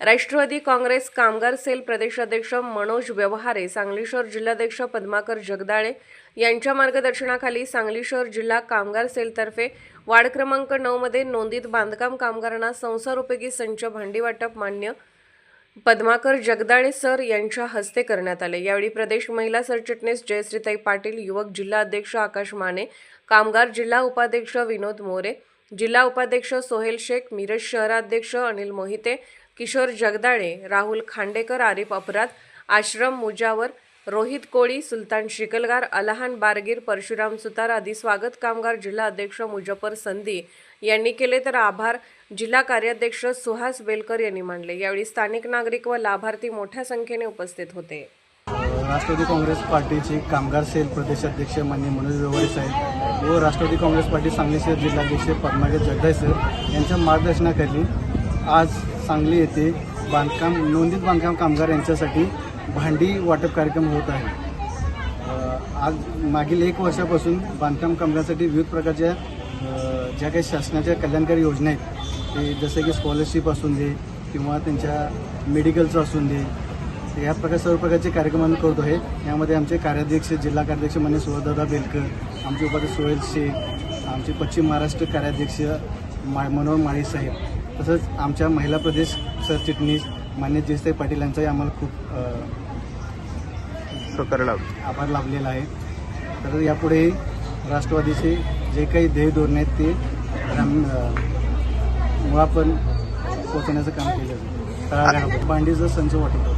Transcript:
राष्ट्रवादी काँग्रेस कामगार सेल प्रदेशाध्यक्ष मनोज व्यवहारे सांगली शहर जिल्हाध्यक्ष पद्माकर जगदाळे यांच्या मार्गदर्शनाखाली सांगली शहर जिल्हा कामगार सेलतर्फे वार्ड क्रमांक नऊमध्ये नोंदीत बांधकाम कामगारांना संसारोपयोगी संच भांडी वाटप मान्य पद्माकर जगदाळे सर यांच्या हस्ते करण्यात आले. यावेळी प्रदेश महिला सरचिटणीस जयश्रीताई पाटील युवक जिल्हा अध्यक्ष आकाश माने कामगार जिल्हा उपाध्यक्ष विनोद मोरे जिल्हा उपाध्यक्ष सोहेल शेख मिरज शहराध्यक्ष अनिल मोहिते किशोर जगदाळे राहुल खांडेकर आरिफ अपराध आश्रम मुजावर रोहित कोळी सुलतान शिकलगार अलहान बारगीर परशुराम सुतार आदी स्वागत कामगार जिल्हा अध्यक्ष मुजफ्फर संधी यांनी केले तर आभार. जिल्हा कार्याध्यक्ष सुहास बेलकर यांनी मांडले यावेळी स्थानिक नागरिक व लाभार्थी मोठ्या संख्येने उपस्थित होते. राष्ट्रवादी काँग्रेस पार्टीचे कामगार सेल प्रदेशाध्यक्ष माननीय मनोज व्यवहारे साहेब व राष्ट्रवादी काँग्रेस पार्टी सांगली शहर जिल्हाध्यक्ष पद्माकर जगदाय सर यांच्या मार्गदर्शनाखाली आज सांगली येथे बांधकाम नोंदीत बांधकाम कामगार यांच्यासाठी भांडी वाटप कार्यक्रम होत आहे. आज मागील एक वर्षापासून बांधकाम कामगारांसाठी विविध प्रकारच्या ज्या काही शासनाच्या कल्याणकारी योजना आहेत ते जसं की स्कॉलरशिप असून दे किंवा त्यांच्या मेडिकलचं असून दे या प्रकार सर्व प्रकारचे कार्यक्रम आम्ही करतो आहे. यामध्ये आमचे कार्याध्यक्ष जिल्हा कार्याध्यक्ष म्हणजे सुवरदादा बेलकर आमचे उपाध्यक्ष सोहेल शेख आमचे पश्चिम महाराष्ट्र कार्याध्यक्ष मा मनोहर माळी साहेब. तसंच आमच्या महिला प्रदेश सरचिटणीस मान्य जयसाई पाटील यांचाही आम्हाला खूप अ, सहकार्य लाभ. आभार लाभलेला आहे. तर यापुढे राष्ट्रवादीचे जे काही ध्येय धोरण आहेत ते ग्रामीण अ, मुळापर्यंत पोहोचवण्याचं काम केलं जातं भांडीचं संच वाटप